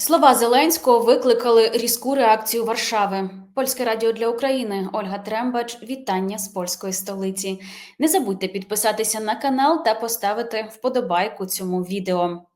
Слова Зеленського викликали різку реакцію Варшави. Польське радіо для України. Ольга Трембач. Вітання з польської столиці. Не забудьте підписатися на канал та поставити вподобайку цьому відео.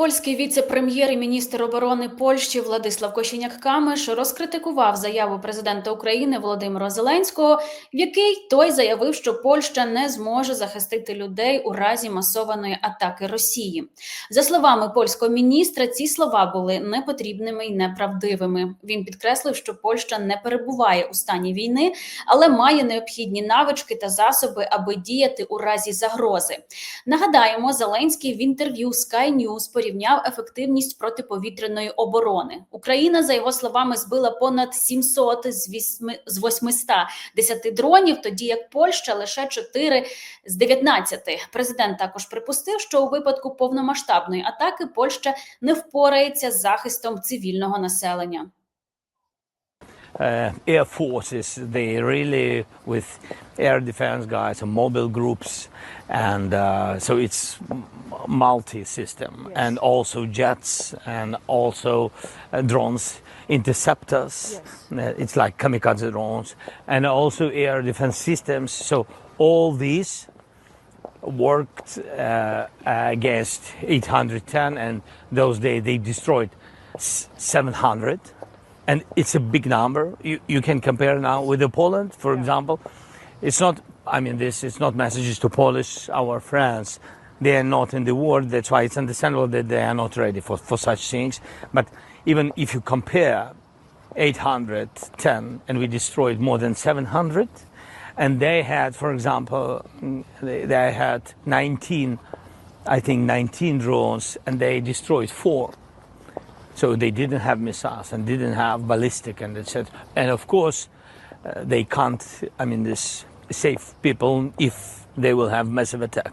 Польський віце-прем'єр і міністр оборони Польщі Владислав Кошіняк-Камиш розкритикував заяву президента України Володимира Зеленського, в який той заявив, що Польща не зможе захистити людей у разі масованої атаки Росії. За словами польського міністра, ці слова були непотрібними і неправдивими. Він підкреслив, що Польща не перебуває у стані війни, але має необхідні навички та засоби, аби діяти у разі загрози. Нагадаємо, Зеленський в інтерв'ю Sky News порівняв ефективність протиповітряної оборони. Україна, за його словами, збила понад 700 з 8 з 810 дронів, тоді як Польща лише 4 з 19. Президент також припустив, що у випадку повномасштабної атаки Польща не впорається з захистом цивільного населення. Uh, air forces. They really with air defense guys and mobile groups, and uh, so it's multi-system, and also jets, and also uh, drones, interceptors. Uh, it's like kamikaze drones, and also air defense systems. So all these worked uh, against 810, and those days they destroyed 700 and it's a big number. You, you can compare now with the Poland, for example. It's not. I mean, this is not messages to Polish our friends. They are not in the war. That's why it's understandable that they are not ready for, for such things. But even if you compare 810 and we destroyed more than 700, and they had, for example, mm, they, they had 19, I think 19 drones, and they destroyed four. So they didn't have missiles and didn't have ballistic and etc. And of course, uh, they can't. I mean, this save people if they will have massive attack.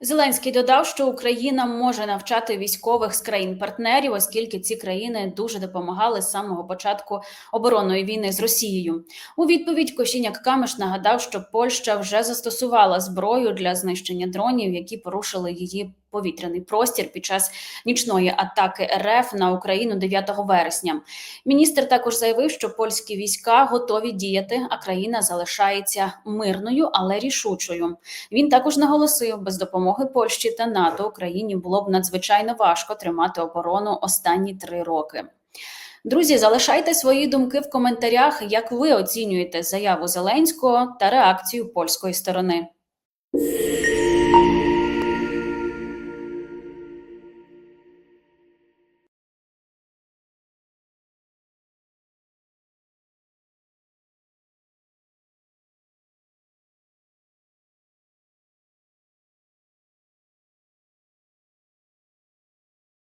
Зеленський додав, що Україна може навчати військових з країн-партнерів, оскільки ці країни дуже допомагали з самого початку оборонної війни з Росією. У відповідь Кошіняк Камеш нагадав, що Польща вже застосувала зброю для знищення дронів, які порушили її повітряний простір під час нічної атаки РФ на Україну 9 вересня. Міністр також заявив, що польські війська готові діяти, а країна залишається мирною, але рішучою. Він також наголосив, без допомоги Польщі та НАТО Україні було б надзвичайно важко тримати оборону останні три роки. Друзі, залишайте свої думки в коментарях, як ви оцінюєте заяву Зеленського та реакцію польської сторони.